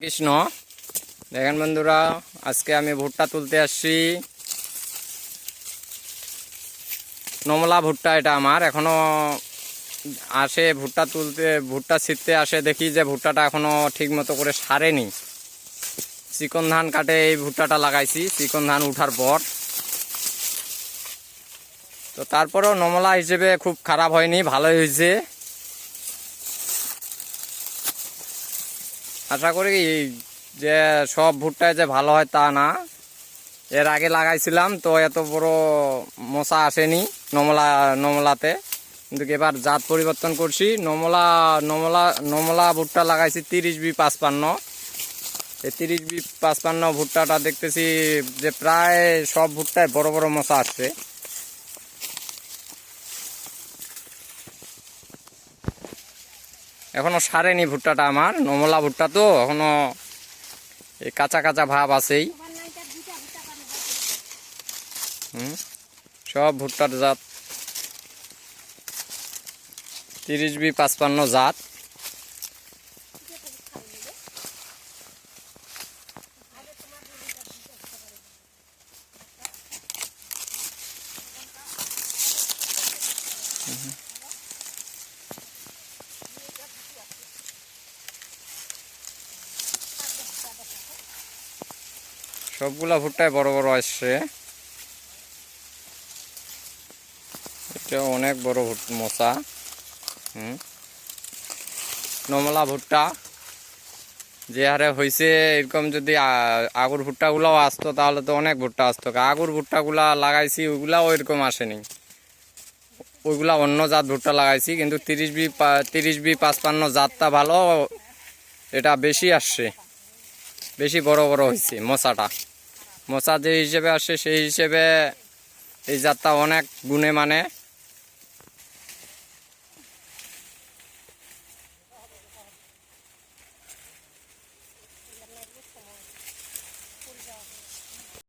কৃষ্ণ। দেখেন বন্ধুরা, আজকে আমি ভুট্টা তুলতে আসছি। নমলা ভুট্টা এটা আমার, এখনও আসে ভুট্টা তুলতে, ভুট্টা ছিটতে আসে, দেখি যে ভুট্টাটা এখনও ঠিক মতো করে সারেনি। চিকন ধান কাটে, এই ভুট্টাটা লাগাইছি, চিকন ধান উঠার পর। তো তারপরেও নমলা হিসেবে খুব খারাপ হয়নি, ভালোই হয়েছে। আশা করি যে সব ভুট্টায় যে ভালো হয় তা না। এর আগে লাগাইছিলাম, তো এত বড় মশা আসেনি নমলা, নমলাতে। কিন্তু এবার জাত পরিবর্তন করছি। নমলা নমলা নমলা ভুট্টা লাগাইছি তিরিশ বি পাঁচপান্ন। এই তিরিশ বি পাঁচপান্ন ভুট্টাটা দেখতেছি যে প্রায় সব ভুট্টায় বড় বড় মশা আসছে। এখনও সারেনি ভুট্টাটা আমার, নমলা ভুট্টা তো, এখনও এই কাঁচা কাঁচা ভাব আছেই। হুম, সব ভুট্টার জাত। তিরিশ বি পাঁচপান্ন জাত। সবগুলা ভুট্টায় বড় বড় আসছে। এটা অনেক বড় মশা। হুম। নমলা ভুট্টা। যে হারে হয়েছে এরকম যদি আগুর ভুট্টাগুলাও আসতো, তাহলে তো অনেক ভুট্টা আসতো। আগুর ভুট্টাগুলা লাগাইছি, ওইগুলাও ওইরকম আসেনি। ওইগুলা অন্য জাত ভুট্টা লাগাইছি, কিন্তু তিরিশ বি তিরিশ বি, পাঁচপান্ন জাতটা ভালো, এটা বেশি আসছে। বেশি বড় বড় হয়েছে মশাটা। মশা যে হিসেবে আসে, সেই হিসেবে এই জাতটা অনেক গুণে মানে।